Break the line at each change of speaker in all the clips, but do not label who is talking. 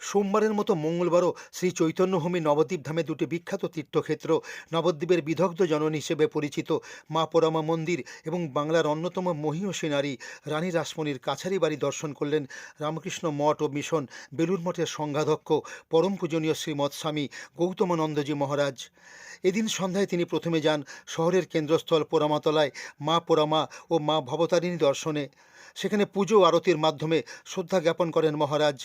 সোমবারের মতো মঙ্গলবারও শ্রী চৈতন্যভূমি নবদ্বীপ ধামে দুটি বিখ্যাত তীর্থক্ষেত্র, নবদ্বীপের বিদগ্ধ জনন হিসেবে পরিচিত মা পোরামা মন্দির এবং বাংলার অন্যতম মহীয়সী নারী রানী রাসমণির কাছারি বাড়ি দর্শন করলেন রামকৃষ্ণ মঠ ও মিশন বেলুর মঠের সংঘাধ্যক্ষ, পরম পূজনীয় শ্রীমৎ স্বামী গৌতমানন্দজি মহারাজ। এদিন সন্ধ্যায় তিনি প্রথমে যান শহরের কেন্দ্রস্থল পোরামাতলায় মা পোরামা ও মা ভবতারিণী দর্শনে। সেখানে পুজো আরতির মাধ্যমে শ্রদ্ধা জ্ঞাপন করেন মহারাজ।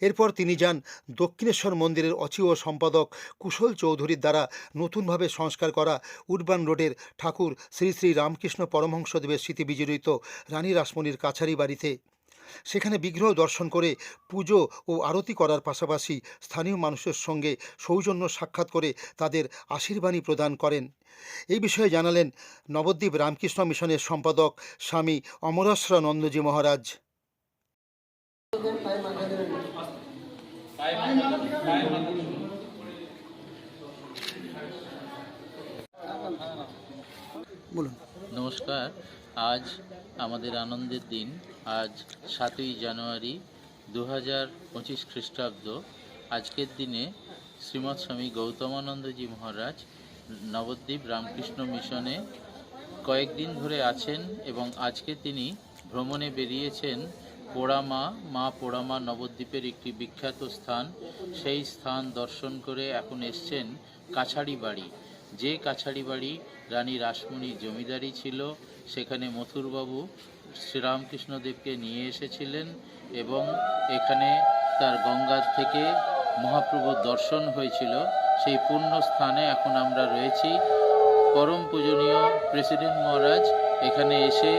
এরপর তিনি যান দক্ষিণেশ্বর মন্দিরের অচিও সম্পাদক কুশল চৌধুরীর দ্বারা নতুনভাবে সংস্কার করা উডবান রোডের ঠাকুর শ্রী শ্রী রামকৃষ্ণ পরমহংসদেবের স্মৃতি বিজড়িত রানী রাসমণির কাছারি বাড়িতে। সেখানে বিগ্রহ দর্শন করে পুজো ও আরতি করার পাশাপাশি স্থানীয় মানুষের সঙ্গে সৌজন্য সাক্ষাৎ করে তাদের আশীর্বাণী প্রদান করেন। এই বিষয়ে জানালেন নবদ্বীপ রামকৃষ্ণ মিশনের সম্পাদক স্বামী অমরেশ্বরানন্দজি মহারাজ। বলুন।
নমস্কার, আজ আমাদের আনন্দের দিন। আজ সাতই জানুয়ারি দু হাজার পঁচিশ খ্রিস্টাব্দ। আজকের দিনে শ্রীমৎ স্বামী গৌতমানন্দজি মহারাজ নবদ্বীপ রামকৃষ্ণ মিশনে কয়েকদিন ধরে আছেন এবং আজকে তিনি ভ্রমণে বেরিয়েছেন পোড়ামা, মা পোড়ামা নবদ্বীপের একটি বিখ্যাত স্থান। সেই স্থান দর্শন করে এখন এসছেন কাছাড়ি বাড়ি যে কাছাড়ি বাড়ি রানী রাসমণির জমিদারি ছিল, সেখানে মথুরবাবু শ্রীরামকৃষ্ণদেবকে নিয়ে এসেছিলেন এবং এখানে তার গঙ্গার থেকে মহাপ্রভুর দর্শন হয়েছিল। সেই পূর্ণ স্থানে এখন আমরা রয়েছি। পরম পূজনীয় প্রেসিডেন্ট মহারাজ এখানে এসে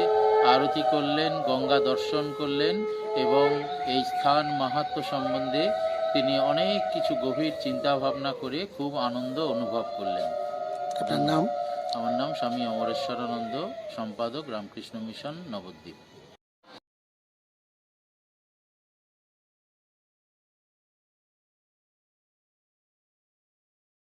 আরতি করলেন গঙ্গা দর্শন করলেন এবং এই স্থান মাহাত্ম সম্বন্ধে তিনি অনেক কিছু গভীর চিন্তা ভাবনা করে খুব আনন্দ অনুভব করলেন।
আপনার নাম?
আমার নাম স্বামী অমরেশ্বরানন্দ সম্পাদক রামকৃষ্ণ মিশন নবদ্বীপ।